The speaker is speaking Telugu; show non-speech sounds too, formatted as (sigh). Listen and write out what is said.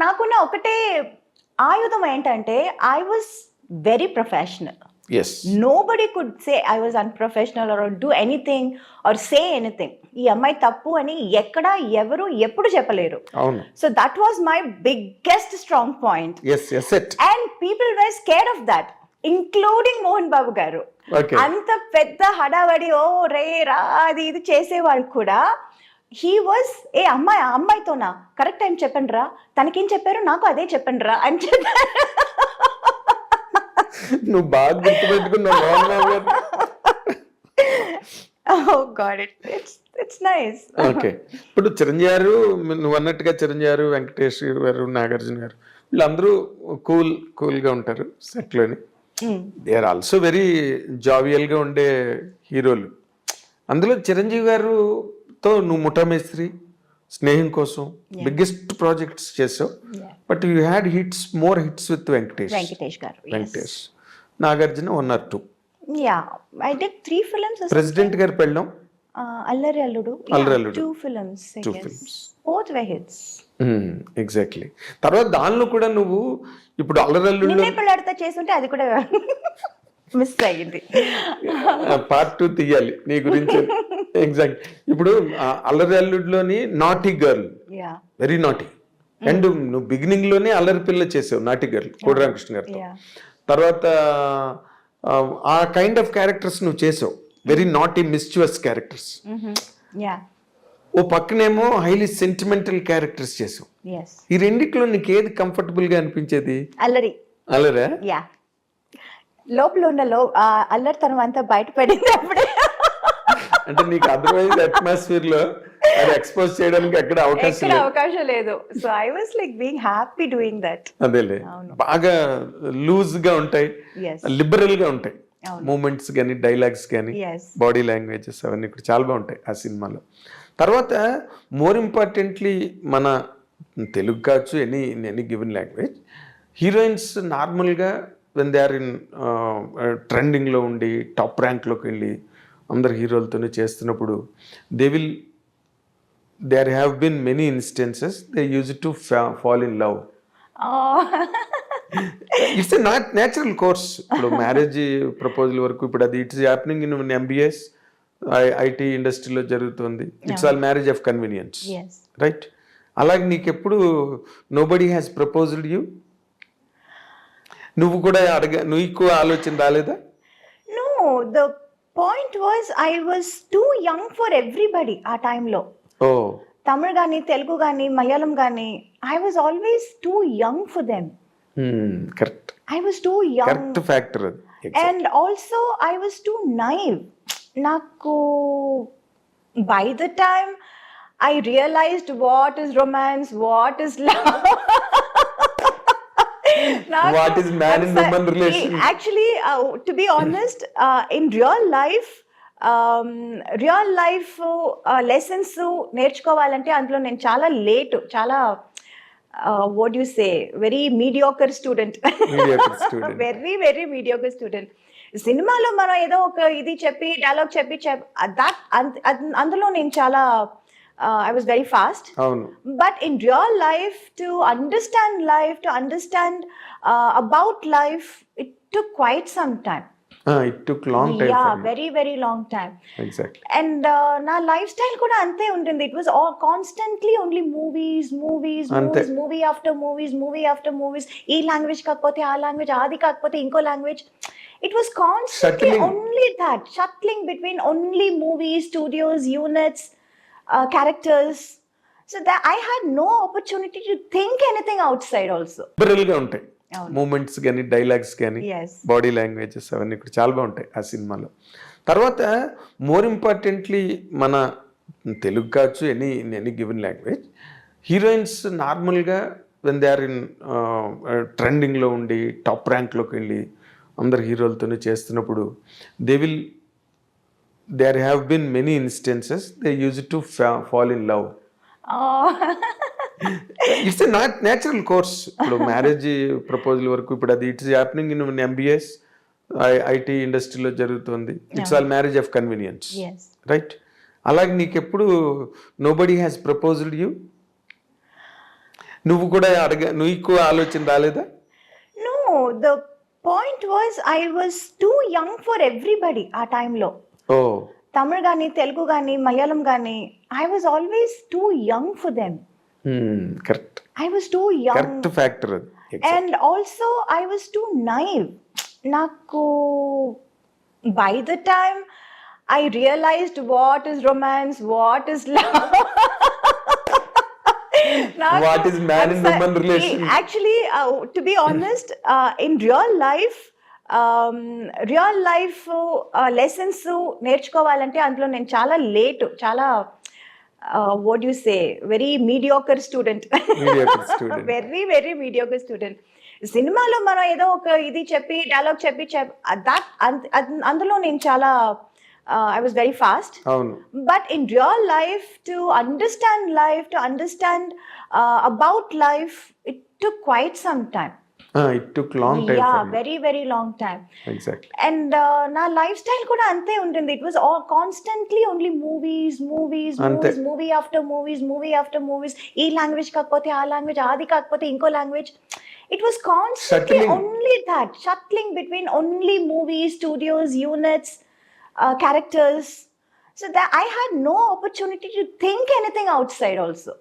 నాకున్న ఒకటే ఆయుధం ఏంటంటే I was very professional as nobody could say I was unprofessional or do anything or say anything ఈ అమ్మాయి తప్పు అని ఎక్కడ ఎవరు ఎప్పుడు చెప్పలేరు. So that was my biggest strong point and people were scare of that including Mohan Babu garu. అంత పెద్ద హడావడి ఓ రే రా అది ఇది చేసేవాళ్ళు కూడా హీ వాజ్ ఏ అమ్మాయి అమ్మాయితోనా? కరెక్ట్ టైం చెప్పండి రా తనకేం చెప్పారు నాకు అదే చెప్పండి రా అని చెప్పారు. నువ్వు బాగా గారు నైస్ ఓకే ఇప్పుడు చిరంజీవి గారు నువ్వు అన్నట్టుగా చిరంజీవి గారు వెంకటేష్ గారు నాగార్జున గారు వీళ్ళందరూ కూల్ కూల్గా ఉంటారు సెట్లోని. దే ఆర్ ఆల్సో వెరీ జావియల్గా ఉండే హీరోలు. అందులో చిరంజీవి గారుతో నువ్వు ముఠామేస్త్రి స్నేహం కోసం బిగ్గెస్ట్ ప్రాజెక్ట్స్ చేసావు. But you had hits more hits with Venkatesh Venkatesh garu Venkatesh Nagarjuna one or two ya I did three films president garu Pellam. Allari Alludu. Allari Alludu. Two films Two films. Both way hits exactly తర్వాత దానిలో కూడా నువ్వు ఇప్పుడు అల్లరల్లుల్లో నిన్నే పెళ్ళాడితే చేస్తుంటే అది కూడా (laughs) మిస్ అయ్యింది. పార్ట్ టూ తీయాలి. నీ గురించి (laughs) ఎగ్జాక్ట్ ఇప్పుడు అల్లరి అల్లుడిలోని naughty girl very naughty and నువ్వు బిగినింగ్లోనే అల్లరి పిల్ల చేసావు నాటి గర్ల్ కోడి రామకృష్ణ గారితో. తర్వాత ఆ, కైండ్ ఆఫ్ క్యారెక్టర్స్ నువ్వు చేసావు. వెరీ నాటీ మిస్చువస్ క్యారెక్టర్స్ ఓ పక్కనేమో హైలీ సెంటిమెంటల్ క్యారెక్టర్స్ చేసావు. ఈ రెండిట్లో నీకు ఏది కంఫర్టబుల్గా అనిపించేది? అల్లరి. అల్లరా? లోపల ఉన్న లో ఆ అల్లరితనం అంతా బయటపడింది అప్పుడే. అంటే నీకు అదర్వైజ్ అట్మాస్ఫియర్లో అది ఎక్స్పోజ్ చేయడానికి ఎక్కడ అవకాశం లేదు. అవకాశం లేదు. So I was like being happy doing that అదేలే. బాగా లూజ్గా ఉంటాయి. లిబరల్గా ఉంటాయి. మూమెంట్స్ కానీ డైలాగ్స్ కానీ బాడీ లాంగ్వేజెస్ అవన్నీ కూడా చాలా బాగుంటాయి ఆ సినిమాలో. తర్వాత మోర్ ఇంపార్టెంట్లీ మన తెలుగు కావచ్చు any any given language heroines నార్మల్గా వెన్ దే ఆర్ ఇన్ ట్రెండింగ్లో ఉండి టాప్ ర్యాంక్లోకి వెళ్ళి అందరు హీరోలతోనే చేస్తున్నప్పుడు they will there have been many instances they use to fall in love it's not natural course ఇప్పుడు మ్యారేజ్ ప్రపోజల్ వరకు ఇప్పుడు అది it's happening in MBS IT ఇండస్ట్రీలో జరుగుతుంది. It's all marriage of convenience right అలాగే నీకు ఎప్పుడు నోబడీ హ్యాస్ ప్రపోజ్డ్ యూ నువ్వు కూడా అడగ నీకు ఆలోచన రాలేదా? No the point was I was too young for everybody ఆ టైంలో ఓ. తమిళ్ కానీ తెలుగు కానీ మలయాళం కానీ I was always too young for them correct I was too young correct factor అది. And also I was too naive నాకు by the time I realised what is romance what is love What is man and woman relation? Actually to be honest in real life real life lessons నేర్చుకోవాలంటే అందులో నేను చాలా లేట్ చాలా what you say very mediocre student Mediocre student. Very very mediocre student సినిమాలో మనం ఏదో ఒక ఇది చెప్పి డైలాగ్ చెప్పి చెప్ దట్ అందులో నేను చాలా ఐ వాజ్ వెరీ ఫాస్ట్ అవును. But in real life to understand life to understand uh, about life it took quite some time. It took long time yeah very very long time. Exactly and నా లైఫ్ స్టైల్ కూడా అంతే ఉంటుంది. It was all constantly only movies movies అంతే. Movies movie after movies movie after movies ఈ లాంగ్వేజ్ కాకపోతే ఆ లాంగ్వేజ్ అది కాకపోతే ఇంకో language it was constantly Shuttling. Only that shuttling between only movies studios units characters so that I had no opportunity to think anything outside also ఉంటాయి. మూమెంట్స్ కానీ డైలాగ్స్ కానీ బాడీ లాంగ్వేజెస్ అవన్నీ కూడా చాలా బాగుంటాయి ఆ సినిమాలో. తర్వాత మోర్ ఇంపార్టెంట్లీ మన తెలుగు కావచ్చు any any given language heroines నార్మల్గా వెన్ దే ఆర్ ఇన్ ట్రెండింగ్లో ఉండి టాప్ ర్యాంక్లోకి వెళ్ళి అందరు హీరోలతోనే చేస్తున్నప్పుడు they will there have been many instances they use to fall in love it's not natural course ఇప్పుడు మ్యారేజ్ ప్రపోజల్ వరకు ఇప్పుడు అది it's happening in MBS IT ఇండస్ట్రీలో జరుగుతుంది. It's all marriage of convenience right అలాగే నీకు ఎప్పుడు నోబడీ హ్యాస్ ప్రపోజ్డ్ యూ నువ్వు కూడా అడగ నీకు ఆలోచన రాలేదా? No the point was I was too young for everybody ఆ టైంలో తమిళ్ కానీ తెలుగు కానీ మలయాళం కానీ I was always too young for them correct I was too young correct factor అది. And also I was too naive నాకు by the time I realized what is romance what is love What is man and woman relation? Actually to be honest in real life real life lessons నేర్చుకోవాలంటే అందులో నేను చాలా లేట్ చాలా what you say very mediocre student Mediocre student. Very very mediocre student సినిమాలో మనం ఏదో ఒక ఇది చెప్పి డైలాగ్ చెప్పి దట్ అందులో నేను చాలా I was very fast in real life to understand life to understand uh, about life it took quite some time. It took long time yeah very very long time. Exactly and uh, నా లైఫ్ స్టైల్ కూడా అంతే ఉంటుంది. It was constantly only movies movies. Movies movie after movies movie after movies ఈ లాంగ్వేజ్ కాకపోతే ఆ లాంగ్వేజ్ అది కాకపోతే ఇంకో language it was constantly Shuttling. Only that shuttling between only movies studios units characters so that I had no opportunity to think anything outside also.